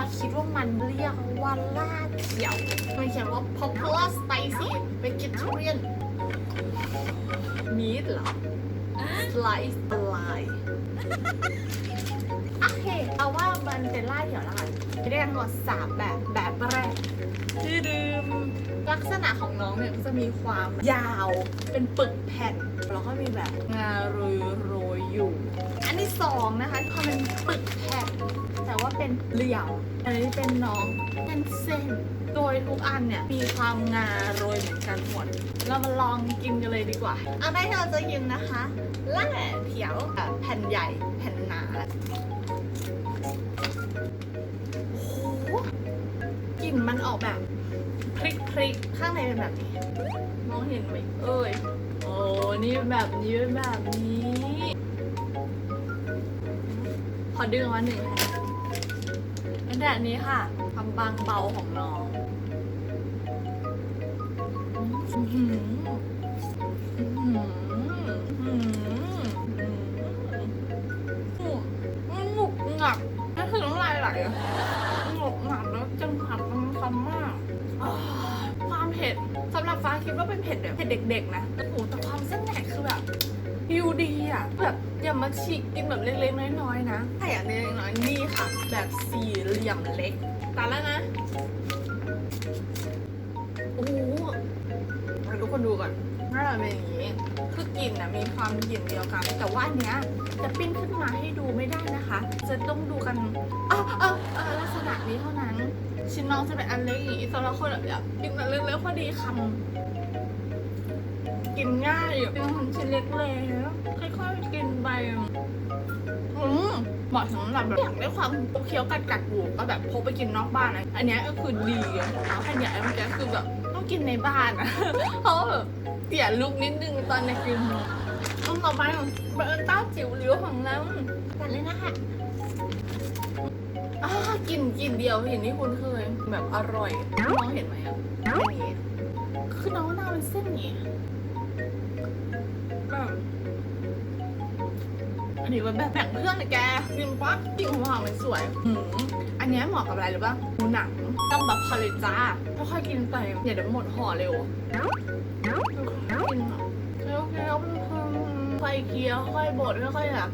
ฟ้าคิดว่ามันเรียกว่าลาเขียวมันเขียนว่า popular spicy vegetarian meat เหรอ slice alive โอเค เอาว่ามันเป็นลาเขียวแล้วกันมีด้วยกทั้งหมดสามแบบ แบบแรกชื่อดื่มลักษณะของน้องเนี่ยจะมีความยาว เป็นปึกแผ่น แล้วก็มีแบบงาโรยโรยอยู่ อันที่สองนะคะพอมันปึกแผ่น แต่ว่าเป็นเหลี่ยมอันนี้เป็นน้องเป็นเส้น โดยทุกอันเนี่ยมีความงาโรยเหมือนกันหมด เรามาลองกินกันเลยดีกว่า อันแรกที่เราจะกินนะคะล่าเถียวแบบแผ่นใหญ่แผ่นหนาโอ้โหกลิ่นมันออกแบบพริกพริกๆข้างในเป็นแบบนี้ มองเห็นไหมเอ้ย โอ้นี่เป็นแบบนี้เป็นแบบนี้ขอดึงออกมาหนึ่งค่ะอัน แต่อันนี้ค่ะ ความบางเบาของน้องอื้อหืมหืมหืมหืมหืมหืมหืมหืมหืมหืมหนุกหนักนั่นคือน้ำลายไหลอะหนุกหนักแล้วจังหักมันคำมากอ่าความ เผ็ดสำหรับฟ้าคิดว่าเป็นเผ็ดแบบเผ็ดเด็กๆนะแต่โอ้โหแต่ความเส้นใหญ่คือแบบฟิวดีอะแบบอย่ามาฉีกกินแบบเล็กๆน้อยๆนะถ้าอยากเล็กๆน้อยๆนี่ค่ะ แบบสี่เหลี่ยมเล็กตาแล้วนะโอ้โหทุกคนดูก่อนน่าจะเป็นอย่างนี้คือกลิ่นนะมีความกลิ่นเดียวกัน แต่ว่าอันเนี้ยจะปิ้งขึ้นมาให้ดูไม่ได้นะคะ จะต้องดูกันอ้าวอ้าวอ้าวลักษณะนี้เท่านั้น ชิ้นน้องจะเป็นอันเล็กอย่างนี้สำหรับคนแบบอยากกินแบบเล็กๆพอดีคำกินง่ายอยู่เป็นชิ้นเล็กเลยนะค่อยๆกินไปอืมเหมาะสำหรับแบบอยากได้ความเคี้ยวกัดกัดๆอยู่ก็แบบพกไปกินนอกบ้านนะอันนี้ก็คือดีอะเอาแค่นี้ยเมื่อกี้คือแบบต้องกินในบ้านอะเพราะแบบเสียลุกนิดนึงตอนในกินต้องต่อไปเบอร์เต้าจิ๋วหลิวของเรากันเลยนะคะ กลินกลินเดียวเห็นที่คุณเคยแบบอร่อยมองเห็นไหมอะเป็นอย่างนี้คือน้องหน้าเป็นเส้นอย่างนี้แบบอันนี้มันแบบแบ่งเพื่อนนะแกจริงปะจริงของเรามันสวยหืมอันนี้เหมาะกับอะไรหรือปะดูหนังต้องแบบพอเลยจ้าค่อยกินไปอย่าเดี๋ยวหมดห่อเร็วกินเคี้ยวเคี้ยวค่อยเคี้ยวค่อยบดค่อยแบบ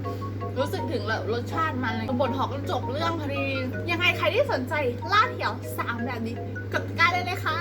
รู้สึกถึงแบบรสชาติมันเลยบทหอก็จบเรื่องพอดี ยังไงใครที่สนใจลาดเหี่ยวสามแบบนี้กดติดตามได้เลยค่ะ